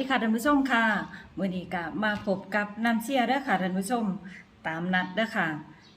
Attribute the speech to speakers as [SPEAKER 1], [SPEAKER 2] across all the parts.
[SPEAKER 1] ดีค่ะท่านผู้ชมค่ะมื้อนี้ก็มาพบกับน้ำเชียร์เด้อค่ะท่านผู้ชมตามนัดด้ค่ะ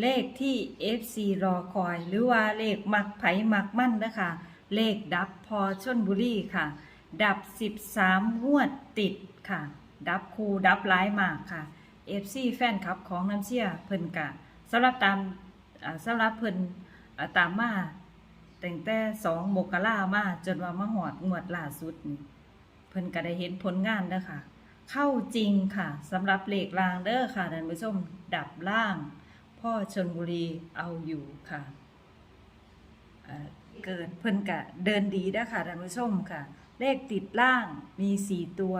[SPEAKER 1] เลขที่ FC รอคอย หรือว่าเลขมักไผ่มักมั่นด้ค่ะ เลขดับพอชนบุรีค่ะ ดับ 13งวดติดค่ะ ดับคูดับหลายมากค่ะ FC แฟนคลับของน้ำเชียร์เพิ่นกะสำหรับตามสำหรับเพิ่นตามมาแตั้งแต่2มกรามาจนว่ามาหอดงวดล่าสุดนี่ พิ่นก็ได้เห็นผลงานเด้อค่ะ เข้าจริงค่ะสำหรับเลขรางเด้อค่ะท่านผู้ชมดับล่าง พ่อชนบุรีเอาอยู่ค่ะเเกิดเพิ่นกะเดินดีเด้อค่ะท่านผู้ชมค่ะ เลขติดล่างมีสี่ตัว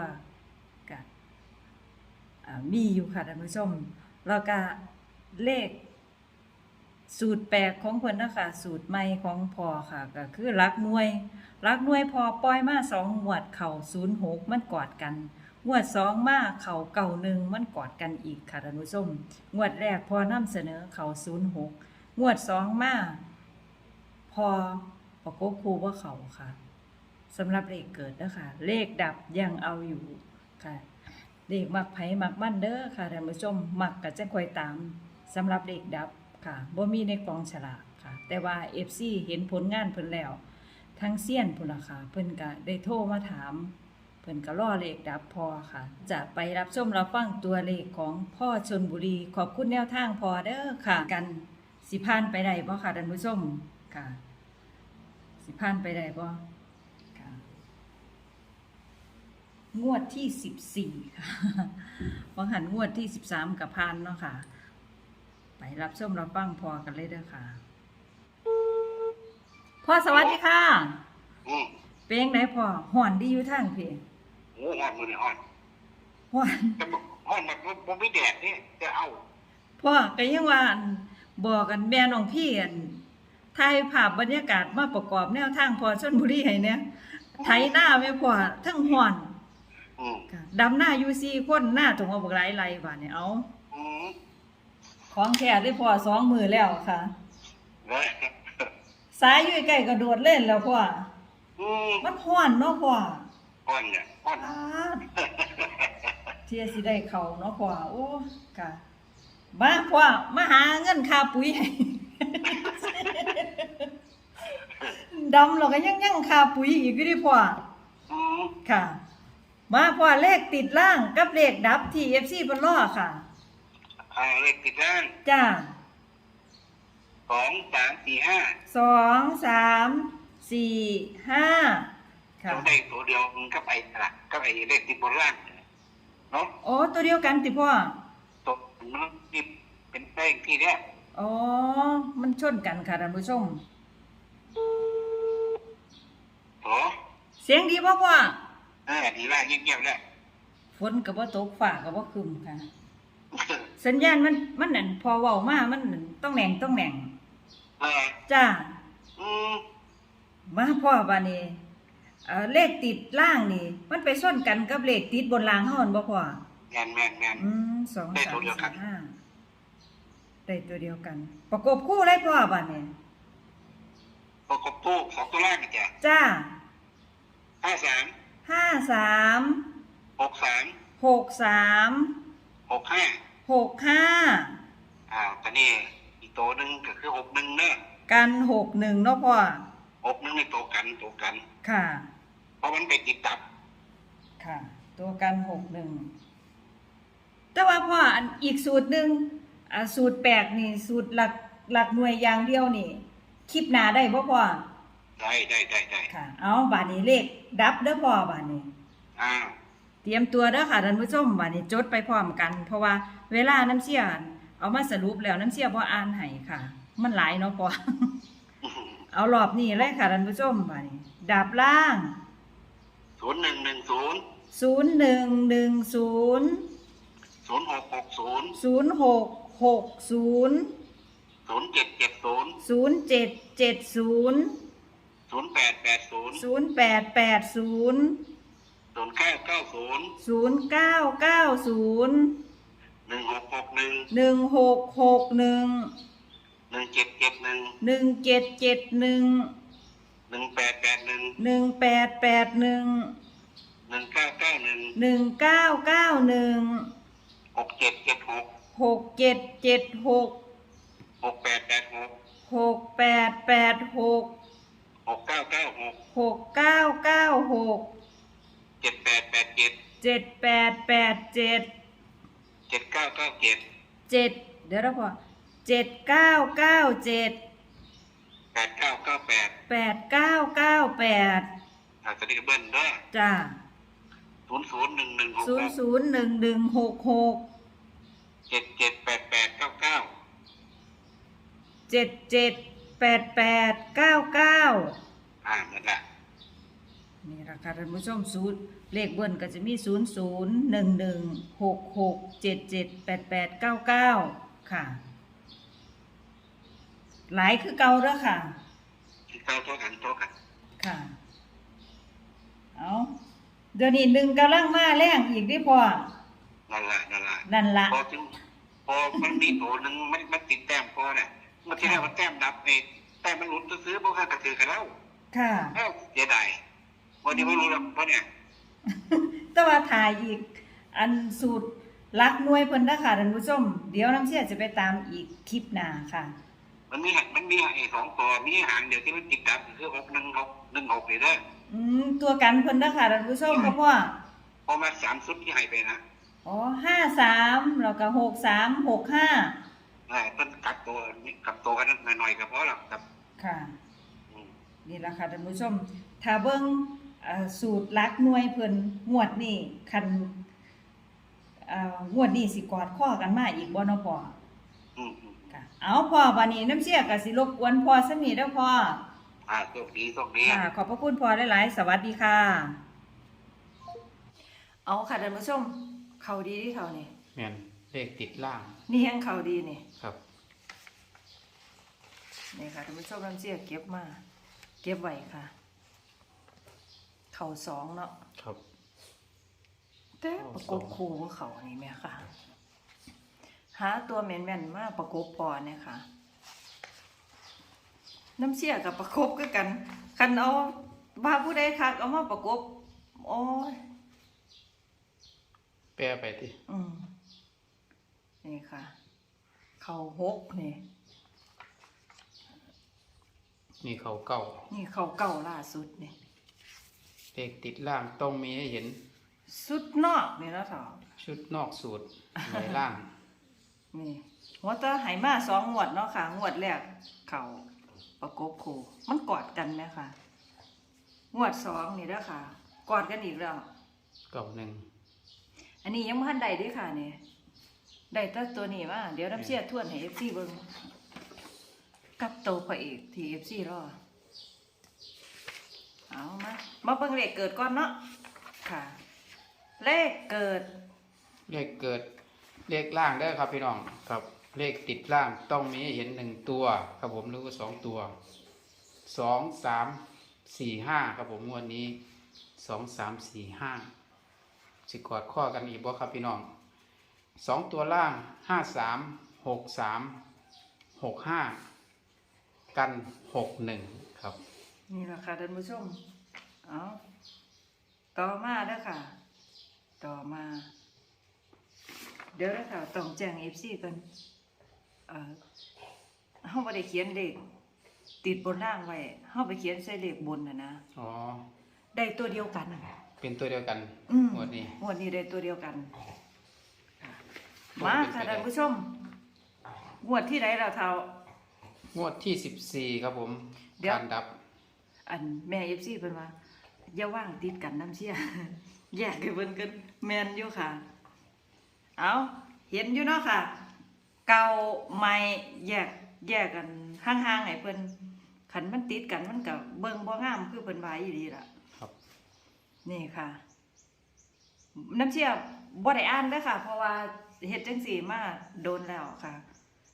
[SPEAKER 1] กะมีอยู่ค่ะท่านผู้ชมแล้วก็เลขสูตรแปลกของเพิ่นนะคะสูตรใหม่ของพอค่ะก็คือรักหน่วย รักหน่วยพอปล่อยมาสองงวดเข่าศูนย์หกมันกอดกันงวดสองมาเข่าเก่าหนึ่งมันกอดกันอีกค่ะท่านผู้ชมงวดแรกพอนำเสนอเข่าศูนย์หกงวดสองมาพอประกบคูว่าเขาค่ะสำหรับเลขเกิดนะคะเลขดับยังเอาอยู่ค่ะเลขมักไผ่มักมั่นเด้อค่ะท่านผู้ชมมักก็จะคอยตามสำหรับเลขดับค่ะบ่มีในกองฉลากค่ะ แต่ว่า FC เห็นผลงานเพิ่นแล้ว ทั้งเซียนพุ่นละค่ะ เพิ่นก็ได้โทรมาถาม เพิ่นก็รอเลขดับพอค่ะ จะไปรับชมรับฟังตัวเลขของพ่อชนบุรี ขอบคุณแนวทางพอเด้อค่ะ กันสิพานไปได้บ่ค่ะท่านผู้ชมค่ะ สิพานไปได้บ่ค่ะงวดที่สิบสี่ค่ะวังหันงวดที่สิบสามกับพานเนาะค่ะ ไปรับชมรับฟังพอกันเลยเด้อค่ะ พ่อสวัสดีค่ะ
[SPEAKER 2] อืม
[SPEAKER 1] เป็นยังไงพ่อห่อนดีอยู่ทางพี่
[SPEAKER 2] โอ้ฮ้อนมือนี่ฮ้อน
[SPEAKER 1] ห่อน
[SPEAKER 2] แต่บอกฮ้อนแบบบ่มีแดดนี่จะเอา
[SPEAKER 1] พ่อก็ยังว่าอั่นบอกกันแม่น้องพี่อันถ่ายภาพบรรยากาศมาประกอบแนวทางพอชนบุรีให้เนี่ยไถหน้าแม่พ่อทั้งห่อน
[SPEAKER 2] อืม
[SPEAKER 1] ค่ะดำหน้าอยู่สี่คนหน้าตรงเอาบักหลายไหลบาดเนี่ยเอา
[SPEAKER 2] อืม
[SPEAKER 1] ของแท้ได้พ่อสองมือแล้วค่ะ
[SPEAKER 2] นะ
[SPEAKER 1] สายอยู่ใกล้กระโดดเล่นแล้วพ่อ
[SPEAKER 2] อืม
[SPEAKER 1] มันห่อนเนาะพ่อ
[SPEAKER 2] ฮ้อนเนี่ยฮ้อน
[SPEAKER 1] อ้าดเที่ยสิได้เขาเนาะพ่อโอ้ค่ะมาพ่อมาหาเงินค่าปุ๋ยให้ ดำเราก็ยังยังค่าปุ๋ยอีกอยู่ดิพ่อ
[SPEAKER 2] อืม
[SPEAKER 1] ค่ะ มาพ่อเลขติดล่างกับเลขดับที่ FC บนล้อค่ะ
[SPEAKER 2] อ่าเลขติดด้าน
[SPEAKER 1] จ้า
[SPEAKER 2] สองสามสี่ห้า
[SPEAKER 1] สองสามสี่ห้าค่ะ
[SPEAKER 2] ต้องได้ตัวเดียวมันก็ไปละก็ไปเลขติดบนล่างเนาะ
[SPEAKER 1] โอ้ตัวเดียวกันติพ่อ
[SPEAKER 2] ตัวมันนี่เป็นแป้งที่เนี้ย
[SPEAKER 1] อ๋อ มันชนกันค่ะท่านผู้ชม
[SPEAKER 2] โอ้
[SPEAKER 1] เสียงดีป่ะพ่อ
[SPEAKER 2] เออดีละเงียบๆแล้ว
[SPEAKER 1] ฝนกับว่าตกฝ่ากับว่าครึมค่ะ สัญญาณมันมันนั่นพอเว้ามามันนั่นต้องแหน่งต้องแหน่ง
[SPEAKER 2] เออ
[SPEAKER 1] จ้า
[SPEAKER 2] อืม
[SPEAKER 1] มาพ่อบานี้เอ่อเลขติดล่างนี่ มันไปส้นกันกับเลขติดบนรางเฮาหั่นบ่พ่อ
[SPEAKER 2] แม่นแม่นแม่น
[SPEAKER 1] อืมสอง
[SPEAKER 2] ได้
[SPEAKER 1] สา
[SPEAKER 2] ตั
[SPEAKER 1] ม
[SPEAKER 2] วเดียวกัน
[SPEAKER 1] สี่ห้าได้ตัวเดียวกัน ประกบคู่เลยพ่อบานี้
[SPEAKER 2] ประกบคู่สองตัวล่างนี่จ้ะ
[SPEAKER 1] จ้า
[SPEAKER 2] ห้าสาม
[SPEAKER 1] ห้าสาม
[SPEAKER 2] หกสาม
[SPEAKER 1] หกสาม
[SPEAKER 2] หกห้า
[SPEAKER 1] หกห้า
[SPEAKER 2] อ่าตอนนี้อีก ตัวหนึ่งก็คือหกหนึ่งเนอะ
[SPEAKER 1] กันหกหนึ่งเนาะพ่อ
[SPEAKER 2] หกหนึ่งในตัวกันตัวกัน
[SPEAKER 1] ค่ะ
[SPEAKER 2] เพราะมันไปติดตับ
[SPEAKER 1] ค่ะ ตัวกันหกหนึ่งแต่ว่าพ่ออันอีกสูตรหนึ่งอ่าสูตรแปลกนี่สูตรหลักหลักหน่วยอย่างเดียวนี่คลิปหนาได้บ่พ่อ
[SPEAKER 2] ได้ได้ได้ได้
[SPEAKER 1] ค่ะ เอาบาดนี้เลขดับเด้อพ่อบาดนี้
[SPEAKER 2] อ้าว
[SPEAKER 1] เตรียมตัวเด้อค่ะท่านผู้ชมบาดนี้จดไปพร้อมกัน เพราะว่าเวลาน้ำเชี่ย เอามาสรุปแล้วน้ำเชี่ยบ่อ่านให้ค่ะ มันหลายเนาะพอ เอารอบนี้เลยค่ะท่านผู้ชมว่าดาบล่าง
[SPEAKER 2] ศูนย์หนึ่งหนึ่งศูนย์
[SPEAKER 1] ศูนย์หนึ่งหนึ่งศูนย์
[SPEAKER 2] ศูนย์หกหกศูนย์
[SPEAKER 1] ศูนย์หกหกศูนย์
[SPEAKER 2] ศูนย์เจ็ดเจ็ดศูนย์
[SPEAKER 1] ศูนย์เจ็ดเจ็ดศูนย์
[SPEAKER 2] ศูนย์แปดแปดศูนย์
[SPEAKER 1] ศูนย์แปดแปดศูนย์
[SPEAKER 2] ศูนย์เก้าเก้าศูนย์
[SPEAKER 1] ศูนย์เก้าเก้าศูนย์
[SPEAKER 2] หนึ่งหกหกหนึ่ง
[SPEAKER 1] หนึ่งหกหกหนึ่ง
[SPEAKER 2] หนึ่งเจ็ดเจ็ดหนึ่ง
[SPEAKER 1] หนึ่งเจ็ดเจ็ดหนึ่ง
[SPEAKER 2] หนึ่งแปดแปดหนึ่ง
[SPEAKER 1] หนึ่งแปดแปดหนึ่ง
[SPEAKER 2] หหนึ่งเก้าเก้าหนึ่ง
[SPEAKER 1] หนึ่งเก้าเก้าหนึ่ง
[SPEAKER 2] หกเจ็ดเจ็ดหก
[SPEAKER 1] หกเจ็ดเจ็ดหก
[SPEAKER 2] หกแปดแปดหก
[SPEAKER 1] หกแปดแปดหก
[SPEAKER 2] หกเก้าเก้าหก
[SPEAKER 1] หกเก้าเก้าหก
[SPEAKER 2] เจ็ดแปดแปดเจ็ด
[SPEAKER 1] เจ็ดแปดแปดเจ็ด
[SPEAKER 2] เจ็ดเก้าเก้าเจ็ด
[SPEAKER 1] เจ็ดเดี๋ยวเราพอเจ็ดเก้าเก้าเจ็ด
[SPEAKER 2] แปดเก้าเก้าแปด
[SPEAKER 1] แปดเก้าเก้าแปด
[SPEAKER 2] อาจจะได้เบิ้ลด้วย
[SPEAKER 1] จ้า
[SPEAKER 2] ศูนย์ศูนย์หนึ่งหนึ่งหก
[SPEAKER 1] ศูนย์ศูนย์หนึ่งหนึ่งหกหก
[SPEAKER 2] เจ็ดเจ็ดแปดแปดเก้าเก้า
[SPEAKER 1] เจ็ดเจ็ดแปดแปดเก้าเก้า
[SPEAKER 2] อ่านั่นแหละ
[SPEAKER 1] นี่ราคาท่านผู้ชมสูตรเลขเบิ้ลก็จะมีศูนย์ศูนย์หนึ่งหนึ่งหกหกเจ็ดเจ็ดแปดแปดเก้าเก้าค่ะ หลายคือเก่าแล้วค่ะ
[SPEAKER 2] ที่เก้าเท่ากันเท่ากัน
[SPEAKER 1] ค่ะ เอาเดี๋ยวนี้หนึ่งกำลังมาแรงอีกดิพ่อ
[SPEAKER 2] นั่นแหละนั่นแหละ
[SPEAKER 1] นั่นละ
[SPEAKER 2] พอถึงพอมันมีตัวหนึ่งมันมันติดแต้มพอเนี่ยเมื่อที่แรกมันแต้มดับไอ้แต้มมันหลุดซื้อๆพวกข้ากระถือกันแล้ว
[SPEAKER 1] ค่ะ
[SPEAKER 2] เอ้าเสียดาย วันนี้ไม่รู้แล้วเพราะเนี่ย
[SPEAKER 1] แต่ว่าถ่ายอีก อันสูตรลักหน่วยเพิ่นนะค่ะท่านผู้ชม เดี๋ยวน้ำเชี่ยจะไปตามอีกคลิปหน้าค่ะ
[SPEAKER 2] มันมีมันมีไอ้สองตัวมีหางเดียวที่มันติดดับคือหกหนึ่งหกหนึ่งหกเลยเด้อ
[SPEAKER 1] อืมตัวกันเพิ่นนะค่ะท่านผู้ชมเพราะว่า
[SPEAKER 2] พอมาสามชุดที่ให้ไปนะ
[SPEAKER 1] อ๋อห้าสามแล้วก็หกสามหกห้า
[SPEAKER 2] เออเพิ่นกลับตัวนี่กลับตัวกันหน่อยๆก็พอหรอกครับ
[SPEAKER 1] ค่ะ
[SPEAKER 2] อืม
[SPEAKER 1] นี่ละค่ะท่านผู้ชม ถ้าเบิ่งเอ่อ สูตรลักหน่วยเพิ่นงวดนี่คันเอ่องวดนี้สิกอดข้อกันมาอีกบ่เนาะพ่อ
[SPEAKER 2] อืมอืม
[SPEAKER 1] ค่ะเอาพ่อวันนี้น้ำเชี่ยก็สิรบกวนพ่อสักนิดเด้อพ่อ
[SPEAKER 2] อ่าโชคดีโชคดี
[SPEAKER 1] ค่ะขอบพระคุณพ่อหลายๆสวัสดีค่ะ เอาค่ะท่านผู้ชมเขาดีที่เขานี่
[SPEAKER 3] แมนเลขติดล่าง
[SPEAKER 1] นี่ยังเขาดีนี่
[SPEAKER 3] ครับ
[SPEAKER 1] นี่ค่ะท่านผู้ชมน้ำเชี่ยเก็บมา เก็บไว้ค่ะ เขาสองเนาะ
[SPEAKER 3] ครับ
[SPEAKER 1] แต่ประกบคู่กับเขานี่แม่ค่ะ หาตัวแม่นๆมาประกบพอเนี่ยค่ะ น้ำเชี่ยกับประกบก็กัน คันเอาว่าผู้ใดคักเอามาประกบ โอ้ย
[SPEAKER 3] แปรไปที่
[SPEAKER 1] อืมนี่ค่ะ เขาหกนี่
[SPEAKER 3] นี่เขาเก่า
[SPEAKER 1] นี่เขาเก่าล่าสุดนี่
[SPEAKER 3] เลขติดล่างต้องมีให้เห็น
[SPEAKER 1] สุดนอกนี่แล้วเถอะ
[SPEAKER 3] ชุดนอกสูตรในล่าง
[SPEAKER 1] นี่หัวตาไหมาสองงวดเนาะค่ะงวดแรกเขาประกบคู่มันกอดกันไหมค่ะงวดสองนี่แล้วค่ะ กอดกันอีกแล้ว
[SPEAKER 3] เก่าหนึ่ง
[SPEAKER 1] อันนี้ยังไม่ทันใดด้วยค่ะเนี่ยได้แต่ตัวนี้มาเดี๋ยวน้ำเชี่ยทวนให้เอฟซีเบิ้งกับโตวพระเอกที่เอฟซีรอ เอามามาเบิ่งเลขเกิดก่อนเนาะค่ะ เลขเกิด
[SPEAKER 3] เลขเกิดเลขล่างได้อครับพี่น้องครับ เลขติดล่างต้องมีให้เห็นหนึ่งตัว ครับผมหรือว่าสองตัวสองสามสี่ห้าครับผมงวดนี้สองสามสี่ห้าสิกอดข้อกันอีกบ่ครับพี่น้องสองตัวล่างห้าสามหกสามหกห้ากันหกหนึ่งครับ
[SPEAKER 1] นี่แหละค่ะท่านผู้ชมเอาต่อมาเด้อค่ะ ต่อมา เดี๋ยวนะคะต้องแจ้งเอฟซีกันเอ่อเฮาบ่ได้เขียนเลขติดบนล่างไว้เฮาไปเขียนใส่เลขบนน่ะนะ
[SPEAKER 3] อ๋อ
[SPEAKER 1] ได้ตัวเดียวกัน
[SPEAKER 3] เป็นตัวเดียวกัน
[SPEAKER 1] อืม
[SPEAKER 3] งวดนี้
[SPEAKER 1] งวดนี้ได้ตัวเดียวกันค่ะ
[SPEAKER 3] ตัว
[SPEAKER 1] มา
[SPEAKER 3] เป็น
[SPEAKER 1] ค่ะ
[SPEAKER 3] ไปได้
[SPEAKER 1] ท่านผู้ชมงวดที่ไหนเราเท่า
[SPEAKER 3] งวดที่สิบสี่ครับผม
[SPEAKER 1] เดี๋ยว
[SPEAKER 3] การดับ
[SPEAKER 1] อันแม่เอฟซีเพิ่นว่าอย่าว่างติดกันน้ำเชี่ยแยกให้เพิ่นกันแม่นอยู่ค่ะ เอาเห็นอยู่เนาะค่ะ เก่าใหม่แยกแยกกันห่างๆให้เพิ่นคันมันติดกันมันก็เบิ่งบ่งามคือเพิ่นว่าอีหลีล่ะ
[SPEAKER 3] ครับ
[SPEAKER 1] นี่ค่ะ น้ำเชี่ยบ่ได้อ่านเด้อค่ะ เพราะว่าเฮ็ดจังซี่มาโดนแล้วค่ะ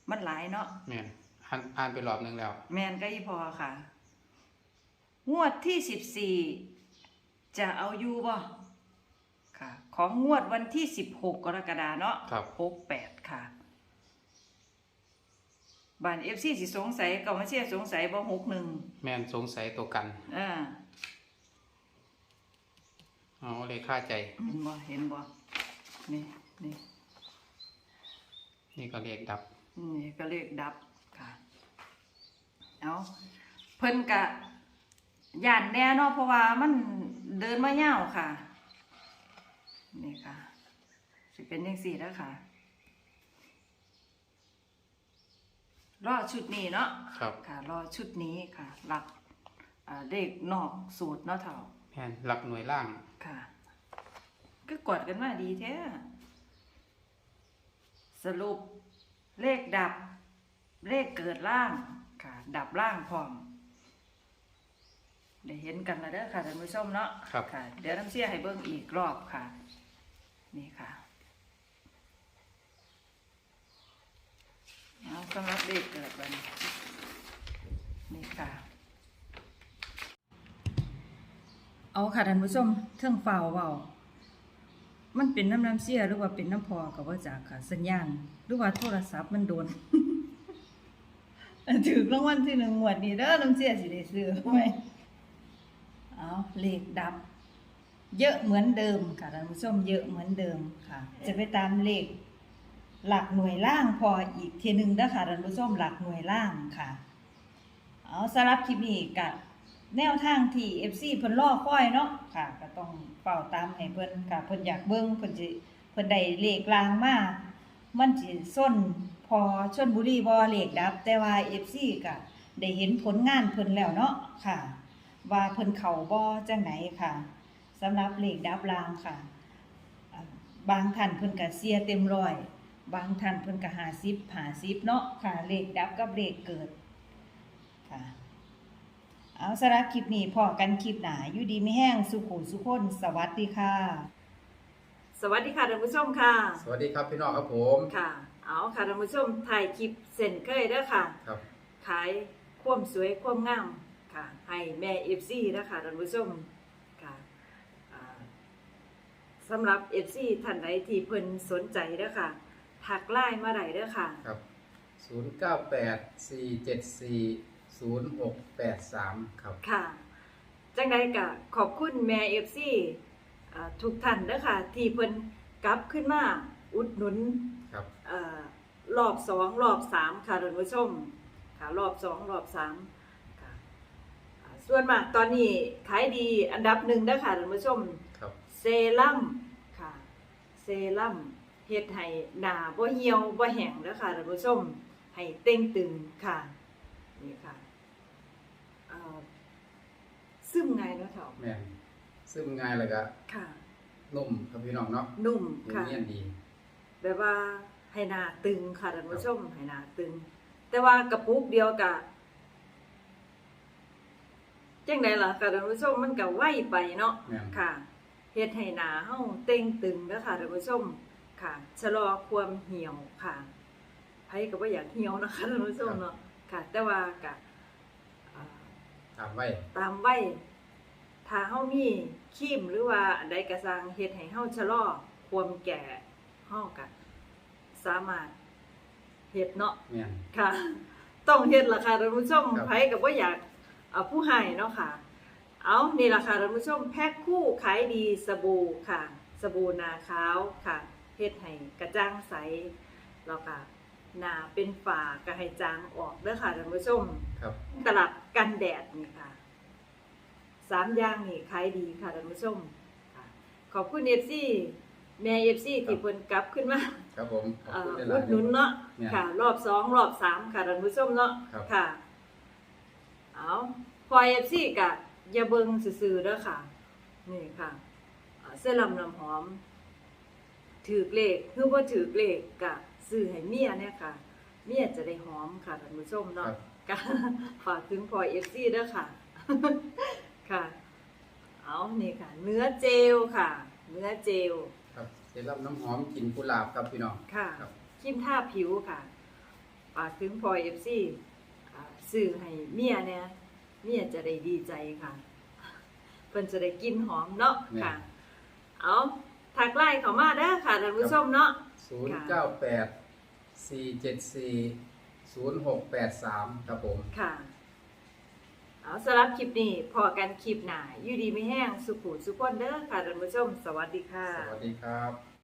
[SPEAKER 1] มันหลายเนาะ
[SPEAKER 3] แม่นอ่านอ่านไปรอบหนึ่งแล้ว
[SPEAKER 1] แมนก็อีพอค่ะ งวดที่สิบสี่จะเอาอยู่บ่ค่ะ ของงวดวันที่สิบหกกรกฎาเนาะ
[SPEAKER 3] ครับ
[SPEAKER 1] หกแปดค่ะบ้านเอฟซีสิสงสัยก็มาเชียสงสัยบ่หกหนึ่ง
[SPEAKER 3] แม่นสงสัยตัวกัน
[SPEAKER 1] อ่า
[SPEAKER 3] อ๋อเลขค่าใจ
[SPEAKER 1] เห็นบ่เห็นบ่นี่นี่
[SPEAKER 3] นี่ก็เลขดับ
[SPEAKER 1] นี่ก็เลขดับค่ะเอาเพิ่นกะ ย่านแน่เนาะเพราะว่ามันเดินมายาวค่ะ นี่ค่ะ สิเป็นยังสี่แล้วค่ะ รอชุดนี้เนาะ
[SPEAKER 3] ครับ
[SPEAKER 1] ค่ะ รอชุดนี้ค่ะ หลักอ่าเลขนอกสูตรเนาะเถ่า
[SPEAKER 3] แม่นหลักหน่วยล่าง
[SPEAKER 1] ค่ะ ก็กดกันมาดีแท้ สรุปเลขดับ เลขเกิดล่าง ค่ะ ดับล่างพร้อม ได้เห็นกันแล้วเด้อค่ะท่านผู้ชมเนาะ
[SPEAKER 3] ครับ
[SPEAKER 1] ค่ะ เดี๋ยวน้ำเสียให้เบิ่งอีกรอบค่ะ นี่ค่ะเอาสำหรับเลขเกิดวันนี้นี่ค่ะ เอาค่ะท่านผู้ชมเทิงฝ่าวเว้ามันเป็นน้ำน้ำเสียหรือว่าเป็นน้ำพอกับว่าจากค่ะ สัญญาณหรือว่าโทรศัพท์มันโดน ถือรางวัลที่หนึ่งหมวดนี้เด้อน้ำเสียสิได้ซื้อไหม เอาเลขดับ เยอะเหมือนเดิมค่ะท่านผู้ชมเยอะเหมือนเดิมค่ะ จะไปตามเลข หลักหน่วยล่างพออีกทีหนึ่งเด้ค่ะท่านผู้ชมหลักหน่วยล่างค่ะ เอาสำหรับคลิปนี้กับแนวทางที่ FC เพิ่นรอค่อยเนาะค่ะ ก็ต้องเฝ้าตามให้เพิ่นค่ะเพิ่นอยากเบิ่งเพิ่นสิเพิ่นได้เลขลางมามันสิส้นพอชนบุรีบ่เลขดับ แต่ว่า FC ก็ได้เห็นผลงานเพิ่นแล้วเนาะค่ะ ว่าเพิ่นเข้าบ่จังไหนค่ะสำหรับเลขดับลางค่ะอ่าบางท่านเพิ่นก็เสียเต็มร้อย บางท่านเพิ่นก็50 50เนาะค่ะเลขดับกับเลขเกิดค่ะเอาสำหรับคลิปนี้พอกันคลิปหนาอยู่ดีไม่แห้งสุขุสุขคนสวัสดีค่ะ สวัสดีค่ะท่านผู้ชมค่ะ
[SPEAKER 3] สวัสดีครับพี่น้องครับผม
[SPEAKER 1] ค่ะ เอาค่ะท่านผู้ชมถ่ายคลิปเส้นเคยเด้อค่ะ
[SPEAKER 3] ครับ
[SPEAKER 1] ขายความสวยความงาม ค่ะให้แม่เอฟซีนะคะท่านผู้ชมค่ะอ่าสำหรับเอฟซีท่านใดที่เพิ่นสนใจเด้อค่ะทักไลน์มาได้เด้อค่ะ
[SPEAKER 3] ครับ 098 474 0683 ครับ
[SPEAKER 1] ค่ะ จังใดก็ขอบคุณแม่เอฟซีทุกท่านเด้อค่ะ ที่เพิ่นกลับขึ้นมาอุดหนุน
[SPEAKER 3] ครับ
[SPEAKER 1] เอ่อรอบสองรอบสามค่ะท่านผู้ชมค่ะรอบสองรอบสามค่ะอ่า ส่วนมากตอนนี้ขายดีอันดับหนึ่งเด้อค่ะท่านผู้ชม
[SPEAKER 3] ครับ
[SPEAKER 1] เซรั่มค่ะ เซรั่มเฮ็ดให้หน้าบ่เหี่ยวบ่แห้งเด้อค่ะท่านผู้ชมให้เต่งตึงค่ะนี่ค่ะเอ่อซึมไงายเนาะเถ่า
[SPEAKER 3] แม่นซึ่งง่ายเลยก็
[SPEAKER 1] ค่ะ
[SPEAKER 3] นุ่มครับพี่น้องเนาะ
[SPEAKER 1] นุ่ม
[SPEAKER 3] อยู่
[SPEAKER 1] ค่ะ
[SPEAKER 3] เนียนดี
[SPEAKER 1] แบบว่าให้หน้าตึงค่ะท่านผู้ชมให้หน้าตึง แต่ว่ากระปุกเดียวกะ จังไดล่ะค่ะท่านผู้ชมมันก็ไวไปเนาะ
[SPEAKER 3] แม่น
[SPEAKER 1] ค่ะเฮ็ดให้หน้าเฮาเต่งตึงเด้อค่ะท่านผู้ชมค่ะชะลอความเหี่ยวค่ะไผก็บ่อยากเหี่ยวนะคะท่านผู้ชมเนาะค่ะ แต่ว่าก็อ่า
[SPEAKER 3] ตามไว้
[SPEAKER 1] ตามไว้ถ้าเฮามีครีมหรือว่าอันใดก็สร้างเฮ็ดให้เฮาชะลอความแก่เฮาก็สามารถเฮ็ดเนาะ
[SPEAKER 3] แม่น
[SPEAKER 1] ค่ะ ต้องเฮ็ดล่ะค่ะท่านผู้ชม
[SPEAKER 3] ครับ
[SPEAKER 1] ไผก็บ่อยากเอา ผู้ให้เนาะค่ะ เอานี่ล่ะค่ะท่านผู้ชมแพ็คคู่ขายดีสบู่ค่ะ สบู่หนาขาวค่ะเฮ็ดให้กระจ่างใสแล้วก็หน้าเป็นฝ้าก็ให้จางออกเด้อค่ะท่านผู้ชม
[SPEAKER 3] ครับ
[SPEAKER 1] ตลับกันแดดนี่ค่ะสามอย่างนี่ขายดีค่ะท่านผู้ชมค่ะขอบคุณเอฟซีแม่เอฟซีที่เพิ่นกลับขึ้นมา
[SPEAKER 3] ครับผมขอบ
[SPEAKER 1] เอ่
[SPEAKER 3] คุณ
[SPEAKER 1] อ
[SPEAKER 3] หลา
[SPEAKER 1] อุ
[SPEAKER 3] ย
[SPEAKER 1] ด
[SPEAKER 3] ๆ
[SPEAKER 1] หนุนเนาะ
[SPEAKER 3] เนี่ย
[SPEAKER 1] ค่ะ รอบสองรอบสามค่ะท่านผู้ชมเนาะ
[SPEAKER 3] ครับ
[SPEAKER 1] ค่ะ เอาพอเอฟซีกะอย่าเบิ่งซื่อๆเด้อค่ะ นี่ค่ะเอ่อเสื้อลำน้ำหอม ถือเลขคือว่าถือเลขกะซื้อให้เมียเนี่ยค่ะ เมียจะได้หอมค่ะท่านผู้ชม
[SPEAKER 3] ค
[SPEAKER 1] เนาะ
[SPEAKER 3] รับ
[SPEAKER 1] ก็ฝากถึงพอเอฟซีด้วยค่ะ ค่ะ เอานี่ค่ะ เนื้อเจลค่ะ เนื้อเจล
[SPEAKER 3] ครับเซรั่มน้ำหอมกลิ่นกุหลาบครับพี่น้อง
[SPEAKER 1] ค่ะ
[SPEAKER 3] ครับ
[SPEAKER 1] ครีมทาผิวค่ะฝากถึงพอเอฟซี ซื้อให้เมียเนี่ยเมียจะได้ดีใจค่ะเพิ่นจะได้กลินหอมเนาะค่ะ เอาทักไล่เขามาเด้อค่ะท่านผู้ชมเนาะ
[SPEAKER 3] 098 474 0683ครับผม
[SPEAKER 1] ค่ะ เอาสำหรับคลิปนี้พอกันคลิปหน้าอยู่ดีไม่แห้งสุขุสุขคนเด้อค่ะท่านผู้ชม สวัสดีค่ะ
[SPEAKER 3] สวัสดีครับ